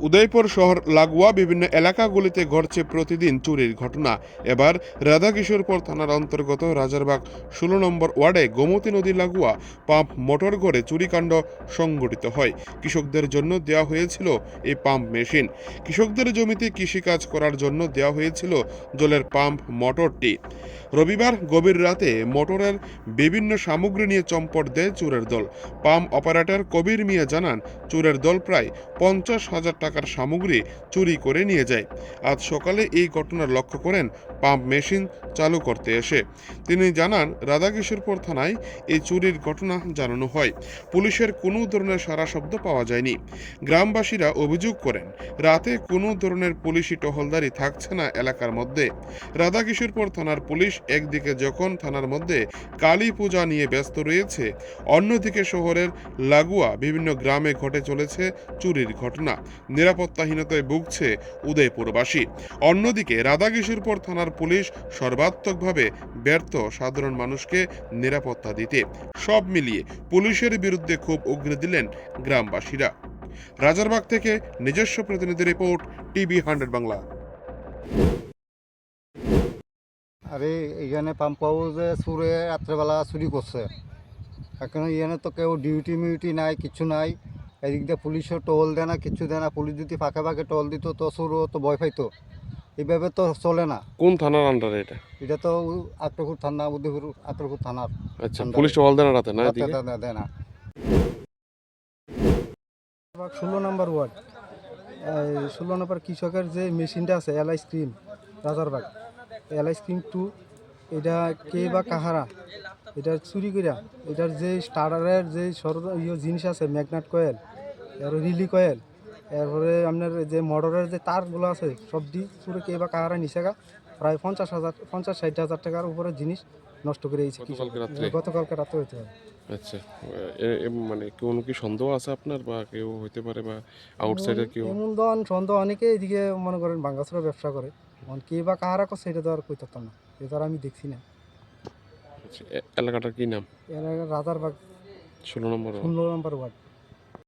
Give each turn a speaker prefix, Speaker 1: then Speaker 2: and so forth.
Speaker 1: উদয়পুর শহর লাগোয়া বিভিন্ন এলাকাগুলিতে ঘটছে প্রতিদিন চুরির ঘটনা। এবার রাধাকিশোরপুর থানার অন্তর্গত রাজারবাগ ষোলো নম্বর ওয়ার্ডে গোমতী নদী লাগোয়া পাম্প মোটর গড়ে চুরিকাণ্ড সংঘটিত হয়। কৃষকদের জন্য দেওয়া হয়েছিল এই পাম্প মেশিন। কৃষকদের জমিতে কৃষিকাজ করার জন্য দেওয়া হয়েছিল জলের পাম্প মোটরটি। রবিবার গভীর রাতে মোটরের বিভিন্ন সামগ্রী নিয়ে চম্পট দেয় চোরের দল। পাম্প অপারেটর কবির মিয়া জানান, চোরের দল প্রায় পঞ্চাশ হাজার টাকার সামগ্রী চুরি করে নিয়ে যায়। আজ সকালে এই ঘটনা লক্ষ্য করেন পাম্প মেশিন চালু করতে এসে। তিনি জানান, রাধাকিশোরপুর থানায় এই চুরির ঘটনা জানানো হয়। পুলিশের কোনো ধরনের সারা শব্দ পাওয়া যায়নি। গ্রামবাসীরা অভিযোগ করেন, রাতে কোনো ধরনের পুলিশি টহলদারি থাকছে না এলাকার মধ্যে। রাধাকিশোরপুর থানার পুলিশ একদিকে যখন থানার মধ্যে কালী পূজা নিয়ে ব্যস্ত রয়েছে, অন্যদিকে শহরের লাগোয়া বিভিন্ন গ্রামে ঘটে চলেছে চুরির ঘটনা। নিরাপত্তাহীনতায় ভুগছে উদয়পুরবাসী। অন্যদিকে রাধাকিশোরপুর থানার পুলিশ সর্বাত্মকভাবে ব্যর্থ সাধারণ মানুষকে নিরাপত্তা দিতে। সব মিলিয়ে পুলিশের বিরুদ্ধে খুব উগ্রে দিলেন গ্রামবাসীরা। রাজারবাগ থেকে নিজস্ব প্রতিনিধি রিপোর্ট, টিভি হান্ড্রেড বাংলা।
Speaker 2: আরে এখানে পাম্প হাউসে সুরে রাত্রেবেলা চুরি করছে। এখন এখানে তো কেউ ডিউটি মিউটি নাই, কিছু নাই। এদিক দিয়ে পুলিশও টোল দেয় না, কিছু দেয় না। পুলিশ যদি ফাঁকে ফাঁকে টোল দিত, তো সুরও তো ভয় পাইতো। এইভাবে তো চলে না।
Speaker 1: কোন থানার আন্ডারে এটা?
Speaker 2: এটা তো আত্মকুর থানা উদয়পুর আত্মকুর থানার
Speaker 1: আচ্ছা পুলিশ টহল দেন রাতে না এদিকে?
Speaker 2: দেয়- দেয় না।
Speaker 3: ষোলো নম্বর ওয়ার্ড। ষোলো নম্বর কৃষকের যে মেশিনটা আছে LI scream Rajarbagh. LI scream two এটা কে বা কাহারা? এটা চুরি করিয়া এটার যে স্টার্টারের যে সর ইয়ে জিনিস আছে ম্যাগনেট কয়েল আর রিলি কয়েল এরপরে আপনার যে মোটরের যে তারগুলো আছে সব দি চুরি কে বা কাহারা নিচেগা প্রায় পঞ্চাশ হাজার পঞ্চাশ ষাট হাজার টাকার উপরে জিনিস নষ্ট করে দিয়েছে।
Speaker 1: গতকালকে
Speaker 3: রাতে হয়
Speaker 1: আচ্ছা এ- এ- মানে কোনো কি সন্দেহ আছে আপনার বা কেউ হইতে পারে বা আউটসাইডার কেউ?
Speaker 3: এমন দন সন্দেহ অনেকে এদিকে মনে করেন বাঙ্গাসুরা ব্যবসা করে। এখন কে বা কাহারা করছে এটা তো আর কই থাকতাম না এটা আর আমি দেখছি না।
Speaker 1: আচ্ছা, এলাকাটার কি নাম?
Speaker 3: আগে রাজারবাগ
Speaker 1: ষোলো নম্বর
Speaker 3: ষোলো নম্বর ওয়ার্ড।